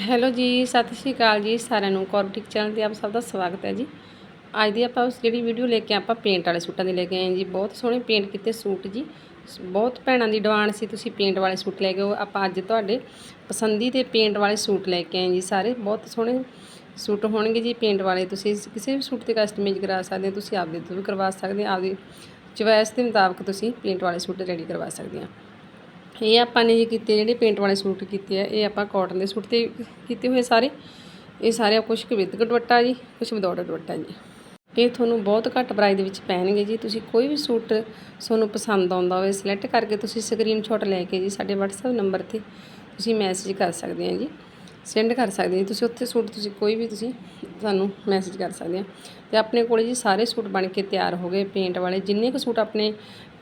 Hello ਜੀ, ਸਤਿ ਸ਼੍ਰੀ ਅਕਾਲ ਜੀ ਸਾਰਿਆਂ ਨੂੰ। ਕੌਰਬਟਿਕ ਚੈਨਲ ਤੇ ਆਪ ਸਭ ਦਾ ਸਵਾਗਤ ਹੈ ਜੀ। ਅੱਜ ਦੀ ਆਪਾਂ ਉਸ ਜਿਹੜੀ ਵੀਡੀਓ ਲੈ ਕੇ ਆਪਾਂ ਪੇਂਟ ਵਾਲੇ ਸੂਟਾਂ ਦੀ ਲੈ ਕੇ ਆਏ ਜੀ। ਬਹੁਤ ਸੋਹਣੇ ਪੇਂਟ ਕੀਤੇ ਸੂਟ ਜੀ। ਬਹੁਤ ਭੈਣਾਂ ਦੀ ਡਿਮਾਂਡ ਸੀ ਤੁਸੀਂ ਪੇਂਟ ਵਾਲੇ ਸੂਟ ਲੈ ਕੇ ਆਓ। ਆਪਾਂ ਅੱਜ ਤੁਹਾਡੇ ਪਸੰਦੀ ਦੇ ਪੇਂਟ ਵਾਲੇ ਸੂਟ ਲੈ ਕੇ ਆਏ ਜੀ ਸਾਰੇ। ਬਹੁਤ ਸੋਹਣੇ ਸੂਟ ਹੋਣਗੇ ਜੀ ਪੇਂਟ ਵਾਲੇ। ਤੁਸੀਂ ਕਿਸੇ ਵੀ ਸੂਟ ਤੇ ਕਸਟਮਾਈਜ਼ ਕਰਾ ਸਕਦੇ ਹੋ। ਤੁਸੀਂ ਆਪਦੇ ਤੋਂ ਵੀ ਕਰਵਾ ਸਕਦੇ ਹੋ। ਆਪਦੀ ਚੁਆਇਸ ਦੇ ਮੁਤਾਬਕ ਤੁਸੀਂ ਪੇਂਟ ਵਾਲੇ ਸੂਟ ਰੈਡੀ ਕਰਵਾ ਸਕਦੇ ਹੋ। ਇਹ ਆਪਾਂ ਨੇ ਜੀ ਕੀਤੇ ਜਿਹੜੇ ਪੇਂਟ ਵਾਲੇ ਸੂਟ ਕੀਤੇ ਆ, ਇਹ ਆਪਾਂ ਕਾਟਨ ਦੇ ਸੂਟ ਤੇ ਕੀਤੇ ਹੋਏ ਸਾਰੇ। ਇਹ ਸਾਰੇ ਕੁਛ ਕੁ ਵਿਦ ਦੁਪੱਟਾ ਜੀ, ਕੁਛ ਵਿਦਆਊਟ ਦੁਪੱਟਾ ਜੀ। ਇਹ ਤੁਹਾਨੂੰ ਬਹੁਤ ਘੱਟ ਪ੍ਰਾਈਸ ਦੇ ਵਿੱਚ ਪੈਣਗੇ ਜੀ। ਤੁਸੀਂ ਕੋਈ ਵੀ ਸੂਟ ਤੁਹਾਨੂੰ ਪਸੰਦ ਆਉਂਦਾ ਹੋਵੇ ਸਿਲੈਕਟ ਕਰਕੇ ਤੁਸੀਂ ਸਕਰੀਨਸ਼ਾਟ ਲੈ ਕੇ ਜੀ ਸਾਡੇ WhatsApp ਨੰਬਰ ਤੇ ਤੁਸੀਂ ਮੈਸੇਜ ਕਰ ਸਕਦੇ ਆ ਜੀ। ਸੈਂਡ ਕਰ ਸਕਦੇ ਆ ਜੀ ਤੁਸੀਂ ਉੱਥੇ ਸੂਟ ਤੁਸੀਂ ਕੋਈ ਵੀ ਤੁਸੀਂ ਸਾਨੂੰ ਮੈਸੇਜ ਕਰ ਸਕਦੇ ਆ ਤੇ ਆਪਣੇ ਕੋਲੇ ਜੀ ਸਾਰੇ ਸੂਟ ਬਣ ਕੇ ਤਿਆਰ ਹੋ ਗਏ ਪੇਂਟ ਵਾਲੇ। ਜਿੰਨੇ ਕੁ ਸੂਟ ਆਪਣੇ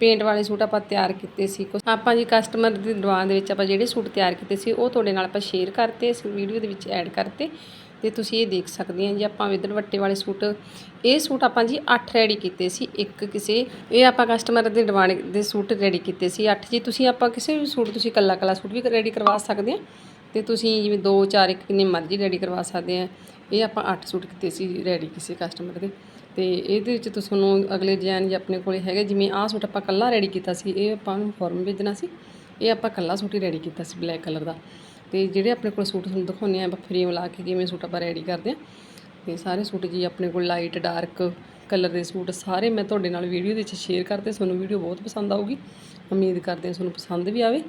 ਪੇਂਟ ਵਾਲੇ ਸੂਟ ਆਪਾਂ ਤਿਆਰ ਕੀਤੇ ਸੀ, ਕੁਛ ਆਪਾਂ ਜੀ ਕਸਟਮਰ ਦੀ ਡਿਮਾਂਡ ਦੇ ਵਿੱਚ ਆਪਾਂ ਜਿਹੜੇ ਸੂਟ ਤਿਆਰ ਕੀਤੇ ਸੀ, ਉਹ ਤੁਹਾਡੇ ਨਾਲ ਆਪਾਂ ਸ਼ੇਅਰ ਕਰਤੇ, ਇਸ ਵੀਡੀਓ ਦੇ ਵਿੱਚ ਐਡ ਕਰਤੇ। ਤੇ ਤੁਸੀਂ ਇਹ ਦੇਖ ਸਕਦੇ ਆ ਜੀ, ਆਪਾਂ ਵਿਦਨ ਵੱਟੇ ਵਾਲੇ ਸੂਟ, ਇਹ ਸੂਟ ਆਪਾਂ ਜੀ 8 ਰੈਡੀ ਕੀਤੇ ਸੀ, ਇੱਕ ਕਿਸੇ, ਇਹ ਆਪਾਂ ਕਸਟਮਰ ਦੇ ਡਿਮਾਂਡ ਦੇ ਸੂਟ ਰੈਡੀ ਕੀਤੇ ਸੀ 8 ਜੀ ਤੁਸੀਂ ਆਪਾਂ ਕਿਸੇ ਵੀ ਸੂਟ, ਤੁਸੀਂ ਕੱਲਾ ਕੱਲਾ ਸੂਟ ਵੀ ਰੈਡੀ ਕਰਵਾ ਸਕਦੇ ਆ ਤੇ ਤੁਸੀਂ ਜਿਵੇਂ 2 4 ਇੱਕ ਕਿੰਨੇ ਮਰਜ਼ੀ ਰੈਡੀ ਕਰਵਾ ਸਕਦੇ ਆ। ਇਹ ਆਪਾਂ 8 ਸੂਟ ਕੀਤੇ ਸੀ ਰੈਡੀ ਕਿਸੇ ਕਸਟਮਰ ਦੇ। ਤੇ ਇਹਦੇ ਵਿੱਚ ਤੁਸੀਂ ਤੁਹਾਨੂੰ ਅਗਲੇ ਡਿਜ਼ਾਈਨ ਜੇ ਆਪਣੇ ਕੋਲੇ ਹੈਗੇ, ਜਿਵੇਂ ਆਹ ਸੂਟ ਆਪਾਂ ਕੱਲਾ ਰੈਡੀ ਕੀਤਾ ਸੀ, ਇਹ ਆਪਾਂ ਨੂੰ ਫਾਰਮ ਭੇਜਣਾ ਸੀ। ਇਹ ਆਪਾਂ ਕੱਲਾ ਸੂਟ ਹੀ ਰੈਡੀ ਕੀਤਾ ਸੀ ਬਲੈਕ ਕਲਰ ਦਾ। ਤੇ ਜਿਹੜੇ ਆਪਣੇ ਕੋਲ ਸੂਟ ਤੁਹਾਨੂੰ ਦਿਖਾਉਂਦੇ ਆ, ਆਪਾਂ ਫਰੇਮ ਲਾ ਕੇ ਕਿਵੇਂ ਸੂਟ ਆਪਾਂ ਰੈਡੀ ਕਰਦੇ ਆ। ਤੇ ਸਾਰੇ ਸੂਟ ਜੀ ਆਪਣੇ ਕੋਲ ਲਾਈਟ ਡਾਰਕ ਕਲਰ ਦੇ ਸੂਟ ਸਾਰੇ ਮੈਂ ਤੁਹਾਡੇ ਨਾਲ ਵੀਡੀਓ ਦੇ ਵਿੱਚ ਸ਼ੇਅਰ ਕਰਤੇ ਤੁਹਾਨੂੰ ਵੀਡੀਓ ਬਹੁਤ ਪਸੰਦ ਆਊਗੀ। ਉਮੀਦ ਕਰਦੇ ਹਾਂ ਤੁਹਾਨੂੰ ਪਸੰਦ ਵੀ ਆਵੇ।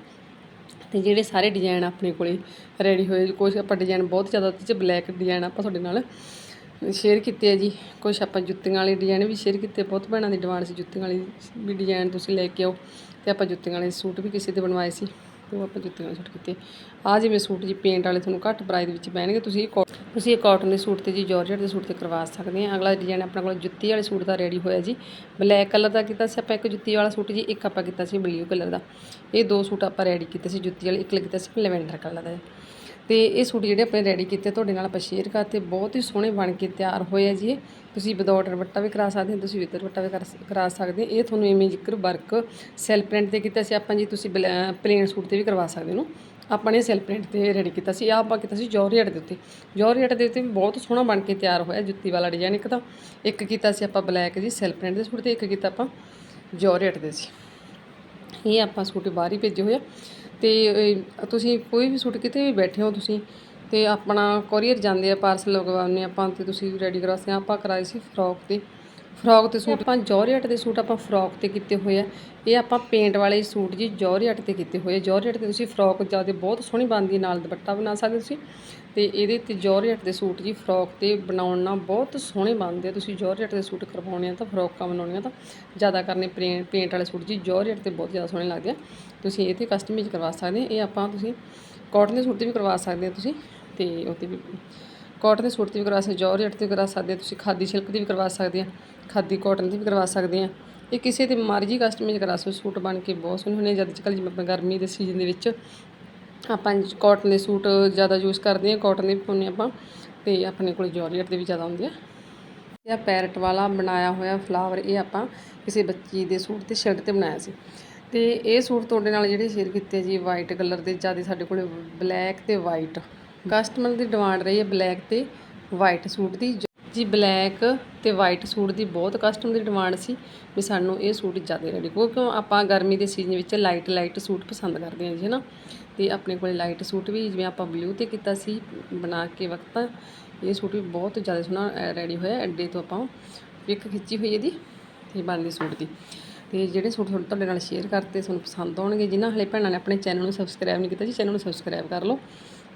ਤੇ ਜਿਹੜੇ ਸਾਰੇ ਡਿਜ਼ਾਈਨ ਆਪਣੇ ਕੋਲੇ ਰੈਡੀ ਹੋਏ। ਕੁਝ ਆਪਾਂ ਡਿਜ਼ਾਈਨ ਬਹੁਤ ਜ਼ਿਆਦਾ ਤੇ ਚ ਬਲੈਕ ਡਿਜ਼ਾਈਨ ਆਪਾਂ ਤੁਹਾਡੇ ਨਾਲ ਸ਼ੇਅਰ ਕੀਤੇ ਆ ਜੀ। ਕੁਝ ਆਪਾਂ ਜੁੱਤੀਆਂ ਵਾਲੇ ਡਿਜ਼ਾਈਨ ਵੀ ਸ਼ੇਅਰ ਕੀਤੇ। ਬਹੁਤ ਭੈਣਾਂ ਦੀ ਡਿਮਾਂਡ ਸੀ ਜੁੱਤੀਆਂ ਵਾਲੀ ਵੀ ਡਿਜ਼ਾਈਨ ਤੁਸੀਂ ਲੈ ਕੇ ਆਓ। ਤੇ ਆਪਾਂ ਜੁੱਤੀਆਂ ਵਾਲੇ ਸੂਟ ਵੀ ਕਿਸੇ ਦੇ ਬਣਵਾਏ ਸੀ। ਉਹ ਆਪਾਂ ਜੁੱਤੀਆਂ ਵਾਲੇ ਸੂਟ ਕੀਤੇ। ਆ ਜਿਵੇਂ ਸੂਟ ਜੀ ਪੇਂਟ ਵਾਲੇ ਤੁਹਾਨੂੰ ਘੱਟ ਪ੍ਰਾਈਸ ਵਿੱਚ ਪੈਣਗੇ ਤੁਸੀਂ ਇਹ ਕੋ- ਤੁਸੀਂ ਇਹ ਕਾਟਨ ਦੇ ਸੂਟ ਤੇ ਜੀ ਜਾਰਜਟ ਦੇ ਸੂਟ ਤੇ ਕਰਵਾ ਸਕਦੇ ਆ। ਅਗਲਾ ਡਿਜ਼ਾਈਨ ਆਪਣੇ ਕੋਲ ਜੁੱਤੀ ਵਾਲੇ ਸੂਟ ਦਾ ਰੈਡੀ ਹੋਇਆ ਜੀ। ਬਲੈਕ ਕਲਰ ਦਾ ਕੀਤਾ ਸੀ ਆਪਾਂ ਇੱਕ, ਜੁੱਤੀ ਵਾਲਾ ਸੂਟ ਜੀ, ਇੱਕ ਆਪਾਂ ਕੀਤਾ ਸੀ ਬਲੂ ਕਲਰ ਦਾ। ਇਹ ਦੋ ਸੂਟ ਆਪਾਂ ਰੈਡੀ ਕੀਤੇ ਸੀ, ਜੁੱਤੀ ਵਾਲੇ, ਇੱਕ ਕੀਤਾ ਸੀ ਲੈਵੈਂਡਰ ਕਲਰ ਦਾ ਤੇ ਇਹ ਸੂਟ ਜਿਹੜੇ ਆਪਣੇ ਰੈਡੀ ਕੀਤੇ, ਤੁਹਾਡੇ ਨਾਲ ਆਪਾਂ ਸ਼ੇਅਰ ਕਰਤੇ ਬਹੁਤ ਹੀ ਸੋਹਣੇ ਬਣ ਕੇ ਤਿਆਰ ਹੋਏ ਆ ਜੀ ਇਹ। ਤੁਸੀਂ ਵਿਦਆਊਟ ਦੁਪੱਟਾ ਵੀ ਕਰਾ ਸਕਦੇ ਹੋ, ਤੁਸੀਂ ਵਿਦ ਦੁਪੱਟਾ ਵੀ ਕਰਾ ਸਕਦੇ ਇਹ ਤੁਹਾਨੂੰ ਇਵੇਂ ਜ਼ਿਕਰ ਵਰਕ ਸੈਲ ਪ੍ਰਿੰਟ ਤੇ ਕੀਤਾ ਸੀ ਆਪਾਂ ਜੀ, ਤੁਸੀਂ ਪਲੇਨ ਸੂਟ ਤੇ ਵੀ ਕਰਵਾ ਸਕਦੇ ਹੋ। ਆਪਾਂ ਨੇ ਸੈਲ ਪ੍ਰਿੰਟ ਤੇ ਰੈਡੀ ਕੀਤਾ ਸੀ, ਆਹ ਆਪਾਂ ਕੀਤਾ ਸੀ ਜੋਰਜਟ ਦੇ ਉੱਤੇ। ਜੋਰਜਟ ਦੇ ਉੱਤੇ ਵੀ ਬਹੁਤ ਸੋਹਣਾ ਬਣ ਕੇ ਤਿਆਰ ਹੋਇਆ ਜੁੱਤੀ ਵਾਲਾ ਡਿਜ਼ਾਈਨ ਇੱਕ ਤਾਂ। ਇੱਕ ਕੀਤਾ ਸੀ ਆਪਾਂ ਬਲੈਕ ਜੀ ਸੈਲ ਪ੍ਰਿੰਟ ਦੇ ਸੂਟ ਤੇ ਇੱਕ ਕੀਤਾ ਆਪਾਂ ਜੋਰਜਟ ਦੇ ਸੀ। ਇਹ ਆਪਾਂ ਸੂਟ ਬਾਹਰ ਹੀ ਭੇਜੇ ਹੋਏ ਅਤੇ ਤੁਸੀਂ ਕੋਈ ਵੀ ਸੂਟ ਕਿਤੇ ਵੀ ਬੈਠੇ ਹੋ ਤੁਸੀਂ ਅਤੇ ਆਪਣਾ ਕੋਰੀਅਰ ਜਾਂਦੇ ਆ ਪਾਰਸਲ ਲਗਵਾਉਂਦੇ ਆਪਾਂ ਅਤੇ ਤੁਸੀਂ ਰੈਡੀ ਕਰਵਾਉਂਦੇ ਆ। ਆਪਾਂ ਕਰਾਏ ਸੀ ਫਰੋਕ ਤੇ। ਫਰੋਕ ਤੇ ਸੂਟ, ਆਪਾਂ ਜੋਰਜਟ ਦੇ ਸੂਟ ਆਪਾਂ ਫਰੋਕ ਤੇ ਕੀਤੇ ਹੋਏ ਆ। ਇਹ ਆਪਾਂ ਪੇਂਟ ਵਾਲੇ ਸੂਟ ਜੀ ਜੋਰਜਟ ਤੇ ਕੀਤੇ ਹੋਏ ਆ। ਜੋਰਜਟ ਤੇ ਤੁਸੀਂ ਫਰੋਕ ਜ਼ਿਆਦਾ ਬਹੁਤ ਸੋਹਣੀ ਬਣਦੀ, ਨਾਲ ਦੁਪੱਟਾ ਬਣਾ ਸਕਦੇ ਤੁਸੀਂ। ਤੇ ਇਹਦੇ ਤੇ ਜੋਰਜਟ ਦੇ ਸੂਟ ਜੀ ਫਰੋਕ ਤੇ ਬਣਾਉਣ ਨਾਲ ਬਹੁਤ ਸੋਹਣੇ ਬਣਦੇ ਆ। ਤੁਸੀਂ ਜੋਰਜਟ ਦੇ ਸੂਟ ਕਰਵਾਉਣੇ ਆ ਤਾਂ ਫਰੋਕਾਂ ਬਣਾਉਣੀਆਂ ਤਾਂ ਜ਼ਿਆਦਾ ਕਰਨੇ ਪੇਂਟ ਪੇਂਟ ਵਾਲੇ ਸੂਟ ਜੀ ਜੋਰਜਟ ਤੇ ਬਹੁਤ ਜ਼ਿਆਦਾ ਸੋਹਣੇ ਲੱਗਦੇ ਆ। ਤੁਸੀਂ ਇਹ ਤੇ ਕਸਟਮਾਈਜ਼ ਕਰਵਾ ਸਕਦੇ ਆ। ਇਹ ਆਪਾਂ ਤੁਸੀਂ ਕਾਟਨ ਦੇ ਸੂਟ ਤੇ ਵੀ ਕਰਵਾ ਸਕਦੇ ਆ ਤੁਸੀਂ। ਤੇ ਉਹ ਤੇ ਵੀ ਕਾਟਨ ਦੇ ਸੂਟ ਤੇ ਵੀ ਕਰਵਾ ਸਕਦੇ ਜੋਰਜਟ ਤੇ ਵੀ ਕਰਵਾ ਸਕਦੇ ਤੁਸੀਂ ਖਾਦੀ ਸਿਲਕ ਦੀ ਵੀ ਕਰਵਾ ਸਕਦੇ ਆ ਖਾਦੀ ਕਾਟਨ ਦੀ ਵੀ ਕਰਵਾ ਸਕਦੇ ਆ ਇਹ ਕਿਸੇ ਤੇ ਮਰਜ਼ੀ ਕਸਟਮਾਈਜ਼ ਕਰਾ ਸਕਦੇ ਹੋ, ਸੂਟ ਬਣ ਕੇ ਬਹੁਤ ਸੋਹਣੇ ਹੁੰਦੇ ਜਦ ਕੱਲ੍ਹ ਜਿਵੇਂ ਆਪਾਂ ਗਰਮੀ ਦੇ ਸੀਜ਼ਨ ਦੇ ਵਿੱਚ ਆਪਾਂ ਕਾਟਨ ਦੇ ਸੂਟ ਜ਼ਿਆਦਾ ਯੂਜ਼ ਕਰਦੇ ਆ ਕਾਟਨ ਦੇ ਵੀ ਪਾਉਂਦੇ ਆਪਾਂ ਤੇ ਆਪਣੇ ਕੋਲ ਜੋਰਜਟ ਦੇ ਵੀ ਜ਼ਿਆਦਾ ਹੁੰਦੇ ਆ। ਇਹ ਪੈਰਟ ਵਾਲਾ ਬਣਾਇਆ ਹੋਇਆ ਫਲਾਵਰ ਇਹ ਆਪਾਂ ਕਿਸੇ ਬੱਚੀ ਦੇ ਸੂਟ ਤੇ ਸ਼ਰਟ ਤੇ ਬਣਾਇਆ ਸੀ। ਤੇ ਇਹ ਸੂਟ ਤੁਹਾਡੇ ਨਾਲ ਜਿਹੜੇ ਸ਼ੇਅਰ ਕੀਤੇ ਜੀ ਵਾਈਟ ਕਲਰ ਦੇ ਜ਼ਿਆਦਾ ਸਾਡੇ ਕੋਲੇ ਬਲੈਕ ਤੇ ਵਾਈਟ ਕਸਟਮਰ ਦੀ ਡਿਮਾਂਡ ਰਹੀ ਹੈ ਬਲੈਕ ਤੇ ਵਾਈਟ ਸੂਟ ਦੀ। ਜੀ ਬਲੈਕ ਤੇ ਵਾਈਟ ਸੂਟ ਦੀ ਬਹੁਤ ਕਸਟਮਰ ਦੀ ਡਿਮਾਂਡ ਸੀ ਵੀ ਸਾਨੂੰ ਇਹ ਸੂਟ ਜ਼ਿਆਦਾ ਰੈਡੀ ਕਿਉਂਕਿ ਆਪਾਂ ਗਰਮੀ ਦੇ ਸੀਜ਼ਨ ਵਿੱਚ ਲਾਈਟ ਲਾਈਟ ਸੂਟ ਪਸੰਦ ਕਰਦੇ ਹਾਂ ਜੀ, ਹਨਾ? ਤੇ ਆਪਣੇ ਕੋਲੇ ਲਾਈਟ ਸੂਟ ਵੀ ਜਿਵੇਂ ਆਪਾਂ ਬਲੂ ਤੇ ਕੀਤਾ ਸੀ, ਬਣਾ ਕੇ ਵਕਤ ਇਹ ਸੂਟ ਵੀ ਬਹੁਤ ਜ਼ਿਆਦਾ ਸੋਹਣਾ ਰੈਡੀ ਹੋਇਆ ਅੱਡੇ ਤੋਂ ਆਪਾਂ ਇੱਕ ਖਿੱਚੀ ਹੋਈ ਇਹਦੀ ਤੇ ਬਣਦੀ ਸੂਟ ਦੀ। ਤੇ ਜਿਹੜੇ ਸੂਟ ਤੁਹਾਡੇ ਤੁਹਾਡੇ ਨਾਲ ਸ਼ੇਅਰ ਕਰਤੇ, ਤੁਹਾਨੂੰ ਪਸੰਦ ਆਉਣਗੇ, ਜਿਨ੍ਹਾਂ ਹਲੇ ਭੈਣਾਂ ਨੇ ਆਪਣੇ ਚੈਨਲ ਨੂੰ ਸਬਸਕ੍ਰਾਈਬ ਨਹੀਂ ਕੀਤਾ ਜੀ ਚੈਨਲ ਨੂੰ ਸਬਸਕ੍ਰਾਈਬ ਕਰ ਲਓ।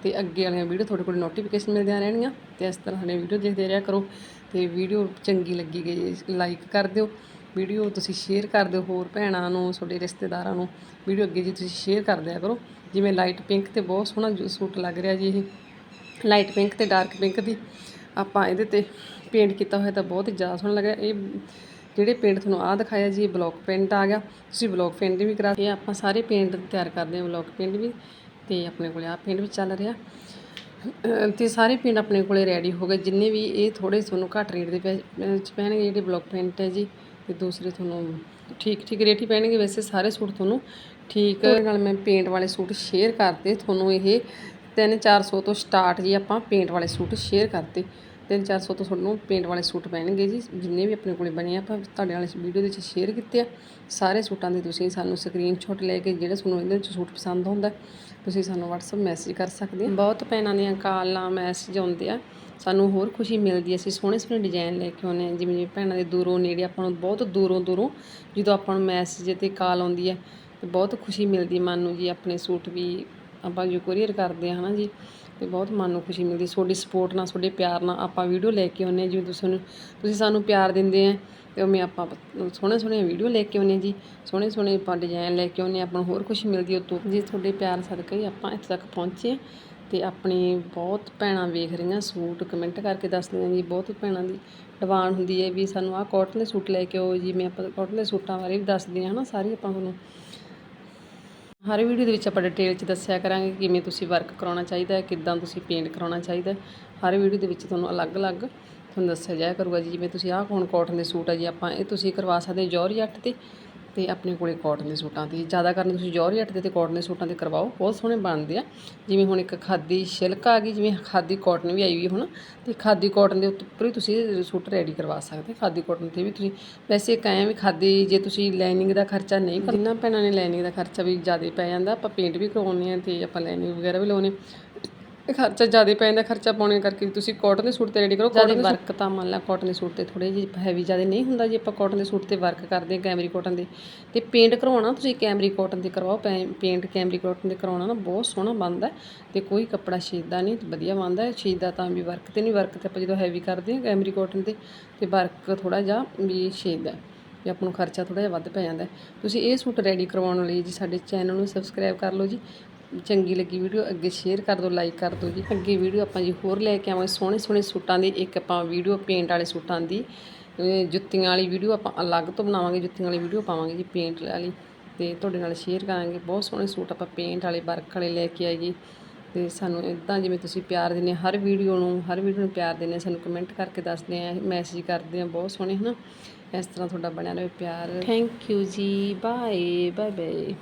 ਤੇ ਅੱਗੇ ਵਾਲੀਆਂ ਵੀਡੀਓ ਤੁਹਾਡੇ ਕੋਲ ਨੋਟੀਫਿਕੇਸ਼ਨ ਮਿਲਦੀਆਂ ਰਹਿਣਗੀਆਂ ਤੇ ਇਸ ਤਰ੍ਹਾਂ ਹਲੇ ਵੀਡੀਓ ਦੇਖਦੇ ਰਿਹਾ ਕਰੋ ਤੇ ਵੀਡੀਓ ਚੰਗੀ ਲੱਗੀ ਗਈ ਲਾਈਕ ਕਰ ਦਿਓ। ਵੀਡੀਓ ਤੁਸੀਂ ਸ਼ੇਅਰ ਕਰ ਦਿਓ ਹੋਰ ਭੈਣਾਂ ਨੂੰ, ਤੁਹਾਡੇ ਰਿਸ਼ਤੇਦਾਰਾਂ ਨੂੰ। ਵੀਡੀਓ ਅੱਗੇ ਜੀ ਤੁਸੀਂ ਸ਼ੇਅਰ ਕਰ ਦਿਆ ਕਰੋ, ਜਿਵੇਂ ਲਾਈਟ ਪਿੰਕ ਤੇ ਬਹੁਤ ਸੋਹਣਾ ਸੂਟ ਲੱਗ ਰਿਹਾ ਜੀ ਇਹ। ਲਾਈਟ ਪਿੰਕ ਤੇ ਡਾਰਕ ਪਿੰਕ ਦੀ ਆਪਾਂ ਇਹਦੇ ਤੇ ਪੇਂਟ ਕੀਤਾ ਹੋਇਆ ਤਾਂ ਬਹੁਤ ਹੀ ਜ਼ਿਆਦਾ ਸੋਹਣਾ ਲੱਗ ਰਿਹਾ। ਇਹ ਜਿਹੜੇ ਪੇਂਟ ਤੁਹਾਨੂੰ ਆਹ ਦਿਖਾਇਆ ਜੀ, ਇਹ ਬਲੌਕ ਪੇਂਟ ਆ ਗਿਆ। ਤੁਸੀਂ ਬਲੌਕ ਪੇਂਟ ਵੀ ਕਰਾ ਇਹ ਆਪਾਂ ਸਾਰੇ ਪੇਂਟ ਤਿਆਰ ਕਰਦੇ ਹਾਂ ਬਲੌਕ ਪੇਂਟ ਵੀ। ਤੇ ਆਪਣੇ ਕੋਲੇ ਆਹ ਪੇਂਟ ਵੀ ਚੱਲ ਰਿਹਾ। ਤੇ ਸਾਰੇ ਪੇਂਟ ਆਪਣੇ ਕੋਲੇ ਰੈਡੀ ਹੋ ਗਏ। ਜਿੰਨੇ ਵੀ ਇਹ ਥੋੜੇ ਤੁਹਾਨੂੰ ਘੱਟ ਰੇਟ ਦੇ ਵਿੱਚ ਪੈਣਗੇ। ਜਿਹੜੇ ਬਲੌਕ ਪੇਂਟ ਹੈ ਜੀ ਤੇ ਦੂਸਰੇ ਤੁਹਾਨੂੰ ਠੀਕ ਠੀਕ ਰੇਟ ਹੀ ਪੈਣਗੇ। ਵੈਸੇ ਸਾਰੇ ਸੂਟ ਤੁਹਾਨੂੰ ਠੀਕ ਨਾਲ ਮੈਂ ਪੇਂਟ ਵਾਲੇ ਸੂਟ ਸ਼ੇਅਰ ਕਰਤੇ। ਤੁਹਾਨੂੰ ਇਹ 3-400 ਤੋਂ ਸਟਾਰਟ ਜੀ ਆਪਾਂ ਪੇਂਟ ਵਾਲੇ ਸੂਟ ਸ਼ੇਅਰ ਕਰਤੇ। 3-400 ਤੋਂ ਤੁਹਾਨੂੰ ਪੇਂਟ ਵਾਲੇ ਸੂਟ ਪੈਣਗੇ ਜੀ, ਜਿੰਨੇ ਵੀ ਆਪਣੇ ਕੋਲੇ ਬਣੇ ਆ, ਆਪਾਂ ਤੁਹਾਡੇ ਨਾਲ ਇਸ ਵੀਡੀਓ ਦੇ ਵਿੱਚ ਸ਼ੇਅਰ ਕੀਤੇ ਆ। ਸਾਰੇ ਸੂਟਾਂ ਦੇ ਤੁਸੀਂ ਸਾਨੂੰ ਸਕਰੀਨਸ਼ਾਟ ਲੈ ਕੇ, ਜਿਹੜਾ ਤੁਹਾਨੂੰ ਇਹਦੇ ਵਿੱਚ ਸੂਟ ਪਸੰਦ ਹੁੰਦਾ ਤੁਸੀਂ ਸਾਨੂੰ WhatsApp ਮੈਸੇਜ ਕਰ ਸਕਦੇ ਆ। ਬਹੁਤ ਭੈਣਾਂ ਦੀਆਂ ਕਾਲਾਂ ਮੈਸੇਜ ਆਉਂਦੇ ਆ। ਸਾਨੂੰ ਹੋਰ ਖੁਸ਼ੀ ਮਿਲਦੀ ਹੈ ਅਸੀਂ ਸੋਹਣੇ ਸੋਹਣੇ ਡਿਜ਼ਾਈਨ ਲੈ ਕੇ ਆਉਂਦੇ ਹਾਂ ਜਿਵੇਂ ਜਿਵੇਂ ਭੈਣਾਂ ਦੇ ਦੂਰੋਂ ਨੇੜੇ ਆਪਾਂ ਨੂੰ ਬਹੁਤ ਦੂਰੋਂ ਦੂਰੋਂ ਜਦੋਂ ਆਪਾਂ ਨੂੰ ਮੈਸੇਜ ਤੇ ਕਾਲ ਆਉਂਦੀ ਹੈ ਤੇ ਬਹੁਤ ਖੁਸ਼ੀ ਮਿਲਦੀ ਹੈ ਮਨ ਨੂੰ ਜੀ, ਆਪਣੇ ਸੂਟ ਵੀ ਆਪਾਂ ਜੋ ਕੋਰੀਅਰ ਕਰਦੇ ਹਾਂ ਹਨਾ ਜੀ। ਤੇ ਬਹੁਤ ਮਨ ਨੂੰ ਖੁਸ਼ੀ ਮਿਲਦੀ। ਤੁਹਾਡੀ ਸਪੋਰਟ ਨਾਲ, ਤੁਹਾਡੇ ਪਿਆਰ ਨਾਲ ਆਪਾਂ ਵੀਡੀਓ ਲੈ ਕੇ ਆਉਂਦੇ ਹਾਂ ਜਿਵੇਂ ਤੁਸੀਂ ਤੁਸੀਂ ਸਾਨੂੰ ਪਿਆਰ ਦਿੰਦੇ ਆ ਤੇ ਉਵੇਂ ਆਪਾਂ ਸੋਹਣੇ ਸੋਹਣੇ ਵੀਡੀਓ ਲੈ ਕੇ ਆਉਂਦੇ ਹਾਂ ਜੀ। ਸੋਹਣੇ ਸੋਹਣੇ ਆਪਾਂ ਡਿਜ਼ਾਈਨ ਲੈ ਕੇ ਆਉਂਦੇ ਹਾਂ, ਆਪਾਂ ਨੂੰ ਹੋਰ ਖੁਸ਼ੀ ਮਿਲਦੀ ਉਹ ਤੋਂ ਜੀ ਤੁਹਾਡੇ ਪਿਆਰ ਸਦਕਾ ਹੀ ਆਪਾਂ ਇੱਥੇ ਤੱਕ ਪਹੁੰਚੇ ਹਾਂ ਤੇ ਆਪਣੀ ਬਹੁਤ ਭੈਣਾਂ ਵੇਖ ਰਹੀਆਂ, ਸੂਟ ਕਮੈਂਟ ਕਰਕੇ ਦੱਸਦੀਆਂ ਜੀ, ਬਹੁਤ ਭੈਣਾਂ ਦੀ ਡਿਮਾਂਡ ਹੁੰਦੀ ਹੈ ਵੀ ਸਾਨੂੰ ਆਹ ਕਾਟਨ ਦੇ ਸੂਟ ਲੈ ਕੇ ਆਓ ਜੀ। ਮੈਂ ਆਪਾਂ ਕਾਟਨ ਦੇ ਸੂਟਾਂ ਬਾਰੇ ਵੀ ਦੱਸਦੀ ਹਾਂ ਹਨਾ, ਸਾਰੀ ਆਪਾਂ ਤੁਹਾਨੂੰ ਹਰ ਵੀਡੀਓ ਦੇ ਵਿੱਚ ਆਪਾਂ ਡਿਟੇਲ 'ਚ ਦੱਸਿਆ ਕਰਾਂਗੇ ਕਿਵੇਂ ਤੁਸੀਂ ਵਰਕ ਕਰਾਉਣਾ ਚਾਹੀਦਾ ਹੈ, ਕਿੱਦਾਂ ਤੁਸੀਂ ਪੇਂਟ ਕਰਾਉਣਾ ਚਾਹੀਦਾ ਹਰ ਵੀਡੀਓ ਦੇ ਵਿੱਚ ਤੁਹਾਨੂੰ ਅਲੱਗ-ਅਲੱਗ ਤੁਹਾਨੂੰ ਦੱਸਿਆ ਜਾਇਆ ਕਰੂਗਾ ਜੀ, ਜਿਵੇਂ ਤੁਸੀਂ ਆਹ ਹੁਣ ਕਾਟਨ ਦੇ ਸੂਟ ਆ ਜੀ, ਆਪਾਂ ਇਹ ਤੁਸੀਂ ਕਰਵਾ ਸਕਦੇ ਹੋ ਜੌਰਜੱਟ ਤੇ। ਤੇ ਆਪਣੇ ਕੋਲੇ ਕਾਟਨ ਦੇ ਸੂਟਾਂ ਤੇ ਜ਼ਿਆਦਾ ਕਰਨ ਤੁਸੀਂ ਜੌਰਜੱਟ ਦੇ ਤੇ ਕਾਟਨ ਦੇ ਸੂਟਾਂ ਤੇ ਕਰਵਾਓ। ਬਹੁਤ ਸੋਹਣੇ ਬਣਦੇ ਆ। ਜਿਵੇਂ ਹੁਣ ਇੱਕ ਖਾਦੀ ਸਿਲਕ ਆ ਗਈ, ਜਿਵੇਂ ਖਾਦੀ ਕਾਟਨ ਵੀ ਆਈ ਹੋਈ ਹੁਣ, ਤੇ ਖਾਦੀ ਕਾਟਨ ਦੇ ਉੱਪਰ ਹੀ ਤੁਸੀਂ ਸੂਟ ਰੈਡੀ ਕਰਵਾ ਸਕਦੇ। ਖਾਦੀ ਕਾਟਨ ਤੇ ਵੀ ਤੁਸੀਂ, ਵੈਸੇ ਇੱਕ ਐਂ ਵੀ ਖਾਦੀ, ਜੇ ਤੁਸੀਂ ਲਾਈਨਿੰਗ ਦਾ ਖਰਚਾ ਨਹੀਂ ਕਰਨਾ ਜਿੰਨਾ ਭੈਣਾਂ ਨੇ ਲਾਈਨਿੰਗ ਦਾ ਖਰਚਾ ਵੀ ਜ਼ਿਆਦਾ ਪੈ ਜਾਂਦਾ, ਆਪਾਂ ਪੇਂਟ ਵੀ ਕਰਵਾਉਂਦੇ ਆ ਤੇ ਆਪਾਂ ਲਾਈਨਿੰਗ ਵਗੈਰਾ ਵੀ ਲਾਉਨੇ ਇਹ ਖਰਚਾ ਜ਼ਿਆਦਾ ਪੈ ਜਾਂਦਾ ਖਰਚਾ ਪਾਉਣੇ ਕਰਕੇ ਤੁਸੀਂ ਕਾਟਨ ਦੇ ਸੂਟ ਤੇ ਰੈਡੀ ਕਰੋ ਕਾਟਨ ਵਰਕ ਤਾਂ ਮੰਨ ਲਾ ਕਾਟਨ ਦੇ ਸੂਟ ਤੇ ਥੋੜੇ ਜਿਹੇ ਹੈਵੀ ਜ਼ਿਆਦਾ ਨਹੀਂ ਹੁੰਦਾ ਜੇ ਆਪਾਂ ਕਾਟਨ ਦੇ ਸੂਟ ਤੇ ਵਰਕ ਕਰਦੇ ਹਾਂ ਕੈਮਰੀ ਕਾਟਨ ਦੇ। ਤੇ ਪੇਂਟ ਕਰਵਾਉਣਾ ਤੁਸੀਂ ਕੈਮਰੀ ਕਾਟਨ ਤੇ ਕਰਵਾਓ ਪੇਂਟ ਕੈਮਰੀ ਕਾਟਨ ਤੇ ਕਰਵਾਉਣਾ ਨਾ ਬਹੁਤ ਸੋਹਣਾ ਬਣਦਾ ਤੇ ਕੋਈ ਕੱਪੜਾ ਛੇਦਦਾ ਨਹੀਂ ਵਧੀਆ ਬਣਦਾ ਹੈ ਛੇਦਦਾ ਤਾਂ ਵੀ ਵਰਕ ਤੇ ਨਹੀਂ ਵਰਕ ਤੇ ਆਪਾਂ ਜਦੋਂ ਹੈਵੀ ਕਰਦੇ ਹਾਂ ਕੈਮਰੀ ਕਾਟਨ ਤੇ ਤੇ ਵਰਕ ਥੋੜਾ ਜਿਹਾ ਵੀ ਛੇਦਦਾ ਵੀ ਆਪਾਂ ਨੂੰ ਖਰਚਾ ਥੋੜਾ ਜਿਹਾ ਵੱਧ ਪੈ ਜਾਂਦਾ ਤੁਸੀਂ ਇਹ ਸੂਟ ਰੈਡੀ ਕਰਵਾਉਣ ਲਈ ਜੀ ਸਾਡੇ ਚੈਨਲ ਨੂੰ ਸਬਸਕ੍ਰਾਈਬ ਕਰ ਲਓ ਜੀ ਚੰਗੀ ਲੱਗੀ ਵੀਡੀਓ, ਅੱਗੇ ਸ਼ੇਅਰ ਕਰ ਦਿਓ ਲਾਈਕ ਕਰ ਦਿਓ ਜੀ। ਅੱਗੇ ਵੀਡੀਓ ਆਪਾਂ ਜੀ ਹੋਰ ਲੈ ਕੇ ਆਵਾਂਗੇ। ਸੋਹਣੇ ਸੋਹਣੇ ਸੂਟਾਂ ਦੀ ਇੱਕ ਆਪਾਂ ਵੀਡੀਓ ਪੇਂਟ ਵਾਲੇ ਸੂਟਾਂ ਦੀ। ਜੁੱਤੀਆਂ ਵਾਲੀ ਵੀਡੀਓ ਆਪਾਂ ਅਲੱਗ ਤੋਂ ਬਣਾਵਾਂਗੇ, ਜੁੱਤੀਆਂ ਵਾਲੀ ਵੀਡੀਓ ਪਾਵਾਂਗੇ ਜੀ ਪੇਂਟ ਵਾਲੀ। ਤੇ ਤੁਹਾਡੇ ਨਾਲ ਸ਼ੇਅਰ ਕਰਾਂਗੇ। ਬਹੁਤ ਸੋਹਣੇ ਸੂਟ ਆਪਾਂ ਪੇਂਟ ਵਾਲੇ ਵਰਕ ਵਾਲੇ ਲੈ ਕੇ ਆਈਏ। ਤੇ ਸਾਨੂੰ ਇਦਾਂ ਜਿਵੇਂ ਤੁਸੀਂ ਪਿਆਰ ਦਿੰਦੇ ਹਰ ਵੀਡੀਓ ਨੂੰ, ਹਰ ਵੀਡੀਓ ਨੂੰ ਪਿਆਰ ਦਿੰਦੇ ਸਾਨੂੰ ਕਮੈਂਟ ਕਰਕੇ ਦੱਸਦੇ ਆ ਮੈਸੇਜ ਕਰਦੇ ਆ। ਬਹੁਤ ਸੋਹਣੇ, ਹਨਾ? ਇਸ ਤਰ੍ਹਾਂ ਤੁਹਾਡਾ ਬਣਿਆ ਰਹੇ ਪਿਆਰ। ਥੈਂਕ ਯੂ ਜੀ। Bye bye bye